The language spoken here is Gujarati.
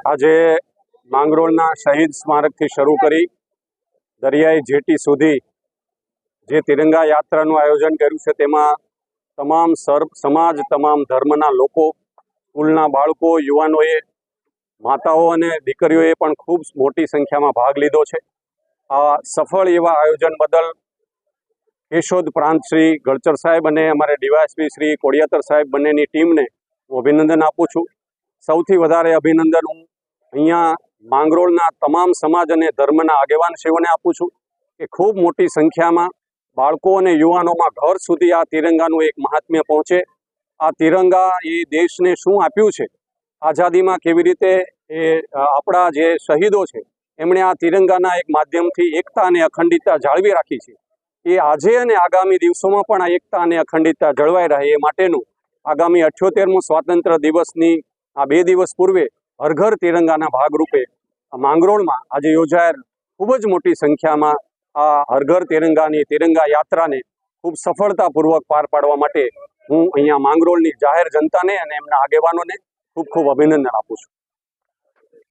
આજે માંગરોળના શહીદ સ્મારકથી શરૂ કરી દરિયાઈ જેટી સુધી જે તિરંગા યાત્રાનું આયોજન કર્યું છે, તેમાં તમામ સર્વ સમાજ, તમામ ધર્મના લોકો, સ્કૂલના બાળકો, યુવાનોએ, માતાઓ અને દીકરીઓએ પણ ખૂબ મોટી સંખ્યામાં ભાગ લીધો છે. આ સફળ એવા આયોજન બદલ કેશોદ પ્રાંત શ્રી ગળચર સાહેબ અને અમારે ડીવાયસપી શ્રી કોડિયાતર સાહેબ બંનેની ટીમને હું અભિનંદન આપું છું. સૌથી વધારે અભિનંદન હું અહીંયા માંગરોળના તમામ સમાજ અને ધર્મના આગેવાન શ્રીઓને આપું છું કે ખૂબ મોટી સંખ્યામાં બાળકો અને યુવાનોમાં ઘર સુધી આ તિરંગાનું એક મહાત્મ્ય પહોંચે. આ તિરંગા એ દેશને શું આપ્યું છે? આઝાદીમાં કેવી રીતે એ આપણા જે શહીદો છે, એમણે આ તિરંગાના એક માધ્યમથી એકતા અને અખંડિતતા જાળવી રાખી છે. એ આજે અને આગામી દિવસોમાં પણ આ એકતા અને અખંડિતતા જળવાઈ રહે એ માટેનું આગામી અઠ્યોતેરમું સ્વાતંત્ર્ય દિવસની આ બે દિવસ પૂર્વે હર ઘર તિરંગાના ભાગરૂપે માંગરોળમાં આજે યોજાયેલ ખૂબ જ મોટી સંખ્યામાં આ હર ઘર તિરંગાની તિરંગા યાત્રાને ખૂબ સફળતાપૂર્વક પાર પાડવા માટે હું અહીંયા માંગરોળની જાહેર જનતાને અને એમના આગેવાનોને ખૂબ ખૂબ અભિનંદન આપું છું.